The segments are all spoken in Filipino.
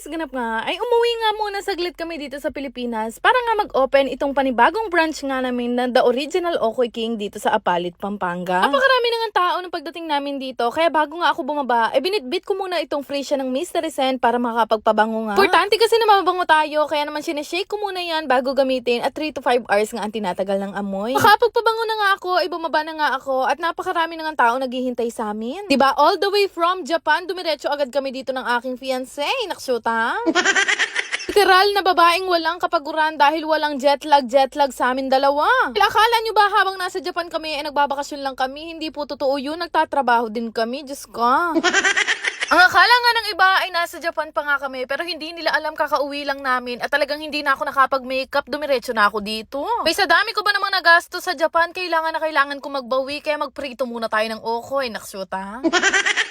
guys, ganap nga, ay umuwi nga muna saglit kami dito sa Pilipinas para nga mag-open itong panibagong branch nga namin na The Original Okoy King dito sa Apalit, Pampanga. Napakarami na nga tao nung pagdating namin dito, kaya bago nga ako bumaba, eh binitbit ko muna itong free siya ng Mystery Scent para makapagpabango nga. Importante kasi na mabango tayo, kaya naman sinashake ko muna yan bago gamitin at 3 to 5 hours nga ang tinatagal ng amoy. Makapagpabango na nga ako, ay bumaba na nga ako at napakarami na nga tao naghihintay sa amin. 'Di ba All the way from Japan, dumiretso agad kami dito ng aking fiancé. Naksyuta. Literal na babaeng walang kapaguran dahil walang jet lag, jet lag sa amin dalawa. Akala nyo ba habang nasa Japan kami ay nagbabakasyon lang kami? Hindi po totoo yun. Nagtatrabaho din kami. Diyos ko. Ang akala nga ng iba ay nasa Japan pa nga kami pero hindi nila alam kakauwi lang namin at talagang hindi na ako nakapag-makeup, dumiretso na ako dito. May sa dami ko ba namang nagasto sa Japan, kailangan na kailangan ko magbawi kaya magprito muna tayo ng okoy, naksyuta.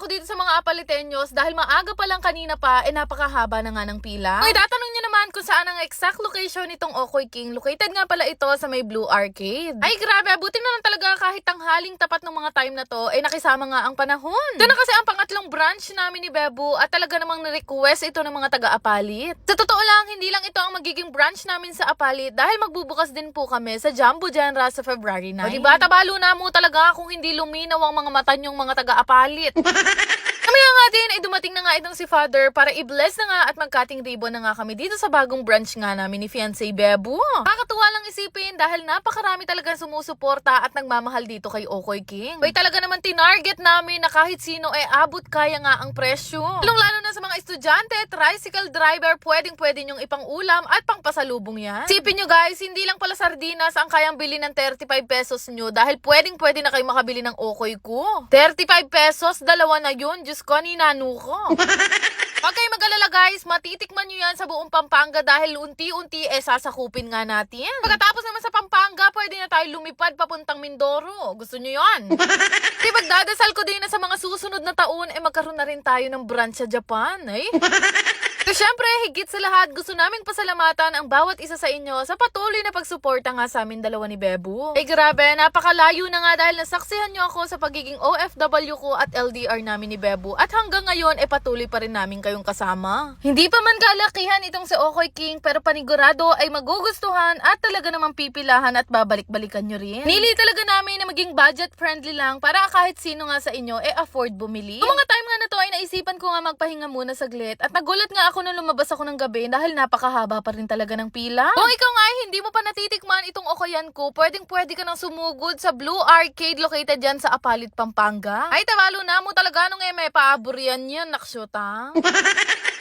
Ako dito sa mga apalitenyos dahil maaga pa lang kanina pa, eh napakahaba na nga ng pila. Kung itatanong nyo naman kung saan ang exact location nitong Okoy King, located nga pala ito sa may Blue Arcade. Ay grabe, buti na lang talaga kahit tanghaling tapat ng mga time na to, eh nakisama nga ang panahon. Ito na kasi ang pangatlong branch namin ni Bebu at talaga namang na-request ito ng mga taga-apalit. Sa totoo lang, hindi lang ito ang magiging branch namin sa Apalit dahil magbubukas din po kami sa Jumbo Genra sa February 9. O diba, tabalo na mo talaga kung hindi luminaw ang mga mata niyong mga taga-apalit. Kamaya nga din ay dumating na nga itong si Father para i-bless na nga at mag-cutting ribbon na nga kami dito sa bagong branch nga namin ni Fiancé Bebo. Kakatuwa lang isipin dahil napakarami talaga sumusuporta at nagmamahal dito kay Okoy King. Bay talaga naman tinarget namin na kahit sino ay abot kaya nga ang presyo. Lalo lalo na sa mga estudyante, tricycle driver, pwedeng pwede nyong ipang ulam at pang pasalubong yan. Sipin nyo guys, hindi lang pala sardinas ang kayang bili ng 35 pesos nyo dahil pwedeng pwede na kayo makabili ng Okoy ko. 35 pesos, dalawa na yun. Diyos ko, ninano ko. Okay, mag-alala guys, matitikman nyo yan sa buong Pampanga dahil unti-unti eh sasakupin nga natin. Pagkatapos naman sa Pampanga, pwede na tayo lumipad papuntang Mindoro. Gusto nyo yan? Di pagdadasal ko din na sa mga susunod na taon, eh magkaroon na rin tayo ng branch sa Japan, eh. So syempre, higit sa lahat, gusto naming pasalamatan ang bawat isa sa inyo sa patuloy na pagsuporta nga sa amin dalawa ni Bebu. Eh grabe, napakalayo na nga dahil nasaksihan nyo ako sa pagiging OFW ko at LDR namin ni Bebu at hanggang ngayon, eh patuloy pa rin namin kayong kasama. Hindi pa man kalakihan itong si Okoy King pero panigurado ay magugustuhan at talaga namang pipilahan at babalik-balikan nyo rin. Nili talaga namin na maging budget friendly lang para kahit sino nga sa inyo eh afford bumili. Yung mga time naisipan ko nga magpahinga muna saglit at nagulat nga ako nung lumabas ako ng gabi dahil napakahaba pa rin talaga ng pila. Kung ikaw nga ay hindi mo pa natitikman itong okayan ko, pwedeng pwede ka nang sumugod sa Blue Arcade located dyan sa Apalit, Pampanga. Ay, tabalo na mo talaga nung eme, paabor yan yan, naksyota.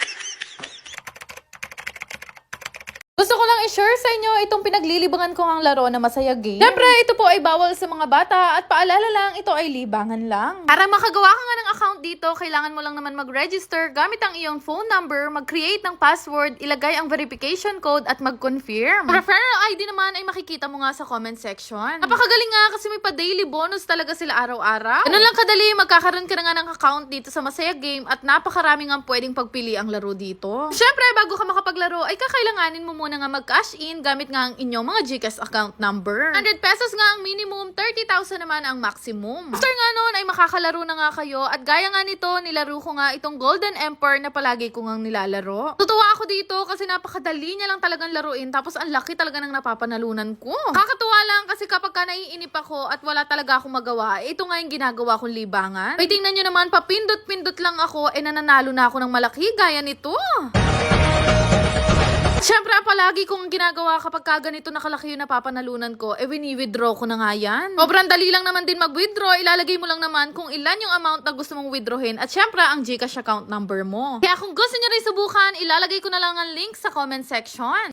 Gusto ko lang i-share sa inyo itong pinaglilibangan ko ang laro na Masaya Game. Siyempre, ito po ay bawal sa mga bata at paalala lang, ito ay libangan lang. Para makagawa ka nga ng account dito, kailangan mo lang naman mag-register gamit ang iyong phone number, mag-create ng password, ilagay ang verification code at mag-confirm. Referral ID naman ay makikita mo nga sa comment section. Napakagaling nga kasi may pa-daily bonus talaga sila araw-araw. Ganun lang kadali, magkakaroon ka na nga ng account dito sa Masaya Game at napakarami nga pwedeng pagpili ang laro dito. Siyempre, bago ka makapaglaro, ay kakailanganin mo muna nga mag-cash in gamit nga ang inyong mga GCash account number. 100 pesos nga ang minimum, 30,000 naman ang maximum. After nga nun, ay makakalaro na nga kayo at gaya nga nito, nilaro ko nga itong Golden Empire na palagi ko nga nilalaro. Tutuwa ako dito kasi napakadali niya lang talagang laruin tapos ang laki talaga ng napapanalunan ko. Kakatuwa lang kasi kapag ka naiinip ako at wala talaga akong magawa, eh, ito nga yung ginagawa kong libangan. Ay, tingnan nyo naman, papindot-pindot lang ako, eh nananalo na ako ng malaki gaya nito. Palagi kong ginagawa kapag ka ganito nakalaki yung napapanalunan ko, eh wini-withdraw ko na nga yan. Sobrang dali lang naman din mag-withdraw, ilalagay mo lang naman kung ilan yung amount na gusto mong withdrawin at syempre ang Gcash account number mo. Kaya kung gusto nyo rin subukan, ilalagay ko na lang ang link sa comment section.